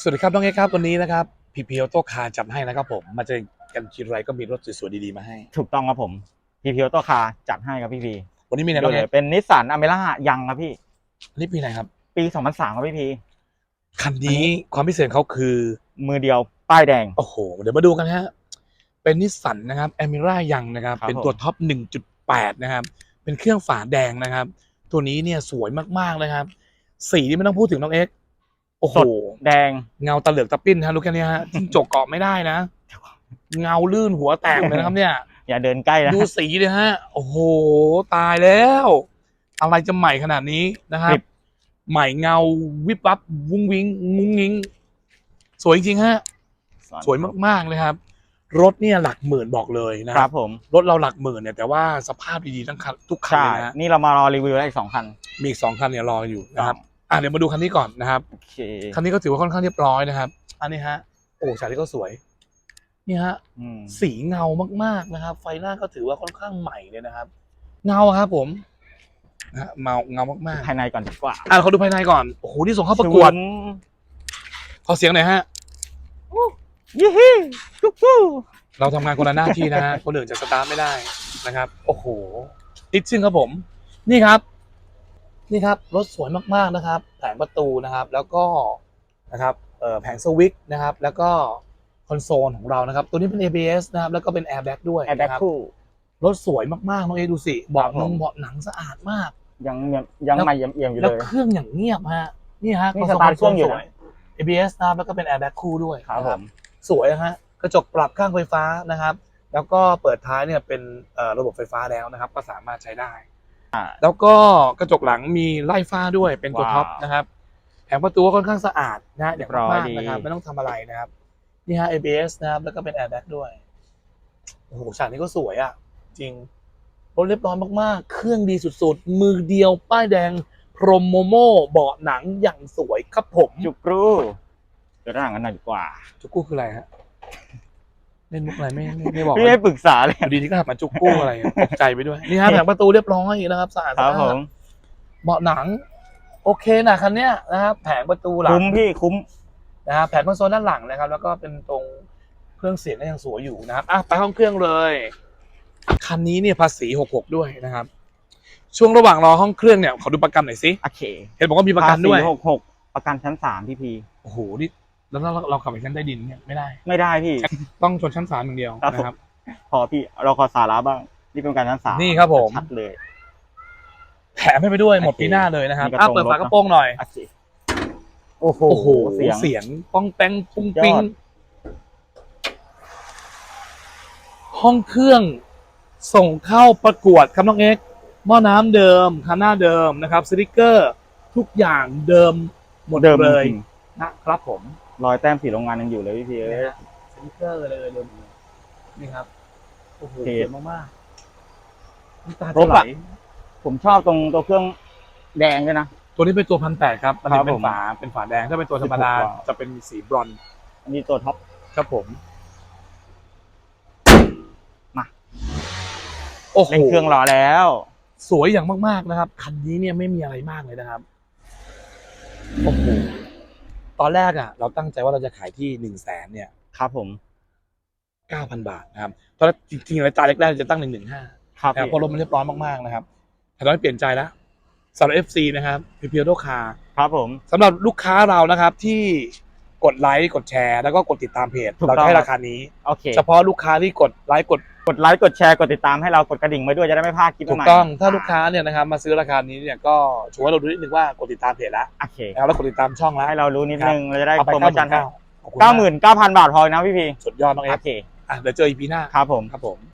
สวัสดีครับน้องเอกครับวันนี้นะครับพีพีออโต้คาร์จัดให้นะครับผมมาเจอกันทีไรก็มีรถสวยๆดีๆมาให้ ถูกต้องครับผมพีพีออโต้คาร์จัดให้ครับพี่พีวันนี้มีอะไรดูบ้างเลเนี่ยยเป็นนิสสันอเมร่ายังครับพี่อันนี้ปีอะไรครับ ปี 2003ครับพี่พีคันนี้ความพิเศษเขาคือ มือเดียวป้ายแดง โอ้โห เดี๋ยวมาดูกันฮะ เป็นนิสสันนะครับแอมิรายังนะครับครับ เป็นตัวผมท็อป 1.8 นะครับ เป็นเครื่องฝาแดงนะครับ ตัวนี้เนี่ยสวยมากๆเลยครับ สีนี่ไม่ต้องพูดถึงน้องเอ็กซ์โอ้โห สดแดงเงาตะเหลือกตะปิ้นฮะรู้แค่นี้ฮะจิ้งจกเกาะไม่ได้นะเงาลื่นหัวแตกเลยนะครับเนี่ย อย่าเดินใกล้นะดูสีเลยฮะ โอ้โหตายแล้ว อะไรจะใหม่ขนาดนี้นะครับกริบใหม่เงาวิบวับวุ้งวิงงุ้งงิ้งสวยจริงๆฮะ สวยมากๆเลยครับ รถเนี่ยหลักหมื่นบอกเลยนะคครัรับบผมรถเราหลักหมื่นเนี่ยแต่ว่าสภาพดีๆทั้งคันทุกคันใช่เลยนะฮะนี่เรามารอรีวิวแล้วอีกสองคัน มีอีกสองคันเนี่ยรออยู่นะครับ อะเดี๋ยวมาดูคันนี้ก่อนนะครับ โอเคคันนี้ก็ถือว่าค่อนข้างเรียบร้อยนะครับ อันนี้ฮะ โอ้ฉากนี้ก็สวย นี่ฮะ อืมสีเงามากๆนะครับ ไฟหน้าก็ถือว่าค่อนข้างใหม่เลยนะครับ เงาครับผมนะฮะเมาเงามากภายในก่อนดีกว่าๆอะเขาดูภายในก่อนโอ้โหที่ส่งเข้าประกวดศูนย์ขอเสียงหน่อยฮะ ยี่ฮี่กุ๊กกู้เราทำงานคนละหน้าที่นะฮะ คนอื่นจะสตาร์ทไม่ได้นะครับ โอ้โหติดซึ่งครับผม นี่ครับ นี่ครับรถสวยมากๆนะครับ แผงประตูนะครับ แล้วก็นะครับเอ่อแผงสวิตช์นะครับ แล้วก็คอนโซลของเรานะครับ ตัวนี้เป็น ABS นะครับ แล้วก็เป็น airbag ด้วยแอร์แบ็คนะครับคู่รถสวยมากๆน้องเอดูสิเบาะครับนผมงเบาะหนังสะอาดมาก ยังยังยังแล้วใหม่เอี่ยมๆอยู่แล้วเลยเครื่องอย่างเงียบฮะนี่ฮะนี่คอนโซลสตาร์ทเครื่องอยู่สนะวย ABS นะครับแล้วก็เป็น airbag คู่ด้วยครับนะผมสวยนะฮะกระจกปรับข้างไฟฟ้านะครับ แล้วก็เปิดท้ายเนี่ยเป็นเอ่อระบบไฟฟ้าแล้วนะครับ ก็สามารถใช้ได้อ่า แล้วก็กระจกหลังมีไล่ฟ้าด้วยเป็นตัวว้าวท็อปนะครับแผงประตูก็ค่อนข้างสะอาดนะฮะอย่างเรียบร้อยมากดีๆนะครับไม่ต้องทำอะไรนะครับนี่ฮะ ABS นะครับ แล้วก็เป็น airbag ด้วยโอ้โหฉากนี้ก็สวยอะ จริงรถเรียบร้อยมากๆ เครื่องดีสุดๆ มือเดียวป้ายแดง พรมโมโม่เบาะหนังอย่างสวยครับผม จุกรูเดี๋ยวร่างกันหน่อยดีกว่า จุกกู้คืออะไรฮะ เล่นมุกอะไรไม่ไม่ไม่บอกพี่ให้ปรึกษาเลยอยู่ดีๆก็หันมาจุกกู้อะไรตกใจไปด้วยนี่ฮะแผงประตูเรียบร้อยนะครับสะอาดครับสะผอาดมเบาะหนัง โอเคนะคันเนี้ยนะครับแผงประตูหลังคุ้มพี่คุ้ม นะครับแผงคอนโซลด้านหลังนะครับ แล้วก็เป็นตรงเครื่องเสียงก็ยังสวยอยู่นะครับอะไปห้องเครื่องเลย คันนี้เนี่ยภาษี66ด้วยนะครับ ช่วงระหว่างรอห้องเครื่องเนี่ยขอดูประกันหน่อยสิโอเคเห็นบอกว่ามีประกันด้วย หกหกประกันชั้นสามพี่พีโอ้โหนี่ แล้วเราเราขับไปชั้นใต้ดินเนี่ยไม่ได้ ไม่ได้พี่ ต้องชนชั้นสามอย่างเดียวครับ นะครับ พอพี่เราขอสาระบ้างนี่เป็นประกันชั้นสามนี่ครับผม ชัดเลย แถมให้ไปด้วยหมดโอเคปีหน้าเลยนะครับมีกระอะโปรงเปิดฝารถกระโปรงหน่อยโอเคโอ้โหโอ้โหเสียง เสียงป้องแป้งปุ้งสุดยอดปิ้งห้องเครื่องส่งเข้าประกวดครับน้องเอ็กซ์หม้อน้ำเดิมคันหน้าเดิมนะครับสติกเกอร์ ทุกอย่างเดิมหมดเดิมเลยจริง นะครับผมรอยแต้มสีโรงงานยังอยู่เลยพี่พีเอ้ยสติกเกอร์เลยเดิมนี่ครับโอ้โหเท่เจ๋งมากๆน้ำตาครจะบไหลอะ ผมชอบตรงตัวเครื่องแดงด้วยนะ ตัวนี้เป็นตัวพันแปดครับมันครับเป็นผมฝาเป็นฝาแดงถ้าเป็นตัวธรรมดา16กว่า จะเป็นสีบรอนซ์อันนี้ตัวท็อป ครับผมมาโอ้โห เร่งเครื่องรอแล้ว สวยอย่างมากๆนะครับ คันนี้เนี่ยไม่มีอะไรมากเลยนะครับ โอ้โห ตอนแรกอะ เราตั้งใจว่าเราจะขายที่หนึ่งแสนเนี่ยครับผมเก้าพันบาทนะครับตอนแรกจริงๆรายจ่ายแรกๆจะตั้งหนึ่งหนึ่งห้าครับแต่พี่พอรถมันเรียบร้อยมากๆนะครับแต่ตอนนี้เปลี่ยนใจแล้วสำหรับ FC นะครับพีพีโดคาครับผมสำหรับลูกค้าเรานะครับที่กดไลค์กดแชร์แล้วก็กดติดตามเพจถูกเราต้อจะงให้ราคานี้โอเคเฉพาะลูกค้าที่กดไลค์กด กดไลค์กดแชร์กดติดตามให้เรากดกระดิ่งไว้ด้วยจะได้ไม่พลาดคลิปถูกใหม่ต้องถ้าลูกค้าเนี่ยนะครับมาซื้อราคานี้เนี่ยก็ช่วยเราดูนิดนึงว่ากดติดตามเพจแล้วโอเคนะครับแล้วกดติดตามช่องแล้วให้เรารู้นิดนึงเราจะได้เอาไปโปรโมชั่นให้ขอบคุณเก้าหมื่นเก้าพันบาทพอนะพี่พีสุดยอดน้องเอโอฟเคอะเดี๋ยวเจออีพีหน้าครับผม ครับผม